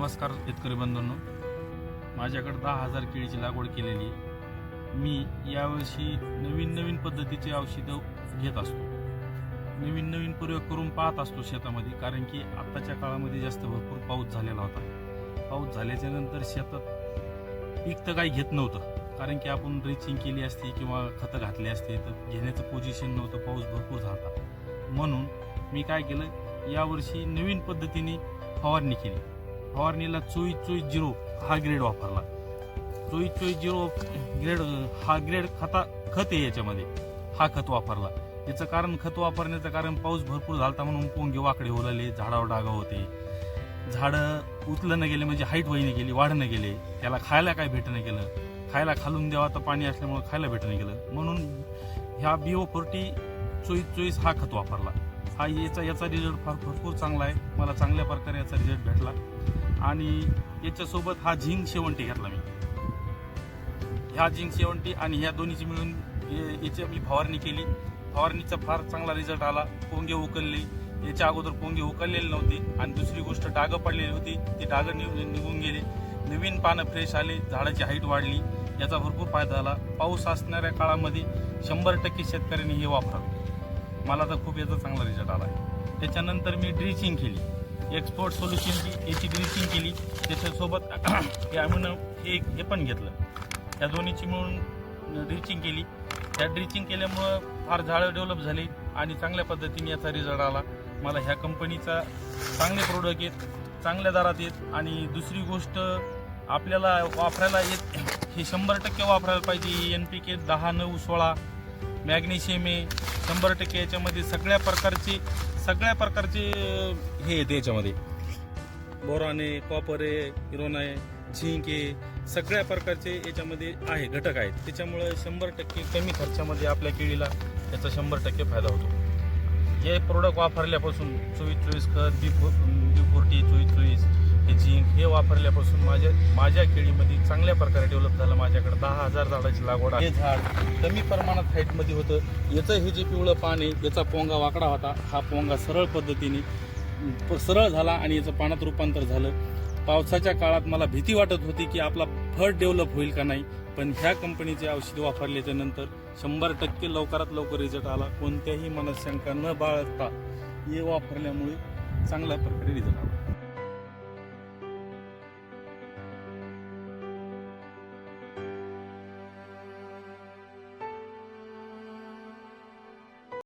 नमस्कार शेतकरी बंधूंनो. माझ्याकडे दहा हजार केळीची लागवड केलेली आहे. मी यावर्षी नवीन नवीन पद्धतीचे औषधं घेत असतो. नवीन नवीन प्रयोग करून पाहत असतो शेतामध्ये कारण की आत्ताच्या काळामध्ये जास्त भरपूर पाऊस झालेला होता. पाऊस झाल्याच्यानंतर शेतात पीक तर काही घेत नव्हतं. कारण की आपण ड्रेचिंग केली असती किंवा खतं घातली असते तर घेण्याचं पोझिशन नव्हतं पाऊस भरपूर झाला. म्हणून मी काय केलं यावर्षी नवीन पद्धतीने फवारणी केली. फवारणीला चोवीस चोवीस झिरो हा ग्रेड वापरला. चोवीस चोवीस झिरो ग्रेड हा ग्रेड खता खत आहे याच्यामध्ये. हा खत वापरला. याचं कारण खत वापरण्याचं कारण पाऊस भरपूर झालता म्हणून पोंगे वाकडे ओलाले झाडावर डागा होते. झाडं उचलं गेले म्हणजे हाईट वहीने गेली वाढणं गेले. त्याला खायला काय भेटणं गेलं? खायला खालून द्यावा तर पाणी असल्यामुळे खायला भेटणं गेलं. म्हणून ह्या बिओ फोर्टी चोवीस चोवीस हा खत वापरला. हा याचा याचा रिझल्ट फार भरपूर चांगला आहे. मला चांगल्या प्रकारे याचा रिझल्ट भेटला. आणि याच्यासोबत हा झिंक शेवंटी घेतला मी. ह्या झिंक शेवंटी आणि ह्या दोन्हीची मिळून याची मी फवारणी केली. फवारणीचा फार चांगला रिझल्ट आला. पोंगे उकलले. याच्या अगोदर पोंगे उकललेले नव्हते आणि दुसरी गोष्ट डागं पडलेली होती. ती डागं निघ- निघून गेले. नवीन पानं फ्रेश आले. झाडाची हाईट वाढली. याचा भरपूर फायदा झाला. पाऊस असणाऱ्या काळामध्ये शंभर टक्के शेतकऱ्यांनी हे वापरावं. मला तर खूप याचा चांगला रिझल्ट आला. त्याच्यानंतर मी ड्रिचिंग केली. एक्सपोर्ट सोल्युशनची याची ड्रिचिंग केली. त्याच्यासोबत हे आम्ही हे हे पण घेतलं. त्या दोन्हीची मिळून ड्रिचिंग केली. त्या ड्रिचिंग केल्यामुळं फार झाडं डेव्हलप झाली आणि चांगल्या पद्धतीने याचा रिझल्ट आला. मला ह्या कंपनीचा चांगले प्रोडक्ट येत चांगल्या दरात येत आणि दुसरी गोष्ट आपल्याला वापरायला येत हे शंभर टक्के वापरायला पाहिजे. एन पी के दहा नऊ सोळा मॅग्नेशियम आहे शंभर टक्के याच्यामध्ये सगळ्या प्रकारची सगळ्या प्रकारचे हे येते याच्यामध्ये. बोरॉन आहे कॉपर आहे इरोन आहे झिंक आहे सगळ्या प्रकारचे याच्यामध्ये आहे घटक आहेत. त्याच्यामुळे शंभर टक्के कमी खर्चामध्ये आपल्या केळीला याचा शंभर टक्के फायदा होतो. हे प्रोडक्ट वापरल्यापासून चोवीस चोवीस खत बी फो बी फोर्टी चोवीस चोवीस हे झिंक हे वापरल्यापासून माझ्या माझ्या केळीमध्ये चांगल्या प्रकारे डेव्हलप झालं. माझ्याकडे दहा हजार झाडाची लागवड आहे. हे झाड कमी प्रमाणात हाईटमध्ये होतं. याचं हे जे पिवळं पान आहे याचा पोंगा वाकडा होता. हा पोंगा सरळ पद्धतीने प- सरळ झाला आणि याचं पाण्यात रूपांतर झालं. पावसाच्या काळात मला भीती वाटत होती की आपला फळ डेव्हलप होईल का नाही. पण ह्या कंपनीचे औषध वापरल्याच्या नंतर शंभर टक्के लवकरात लवकर रिझल्ट आला. कोणत्याही मनशंका शंका न बाळगता हे वापरल्यामुळे चांगल्या प्रकारे रिझल्ट आला.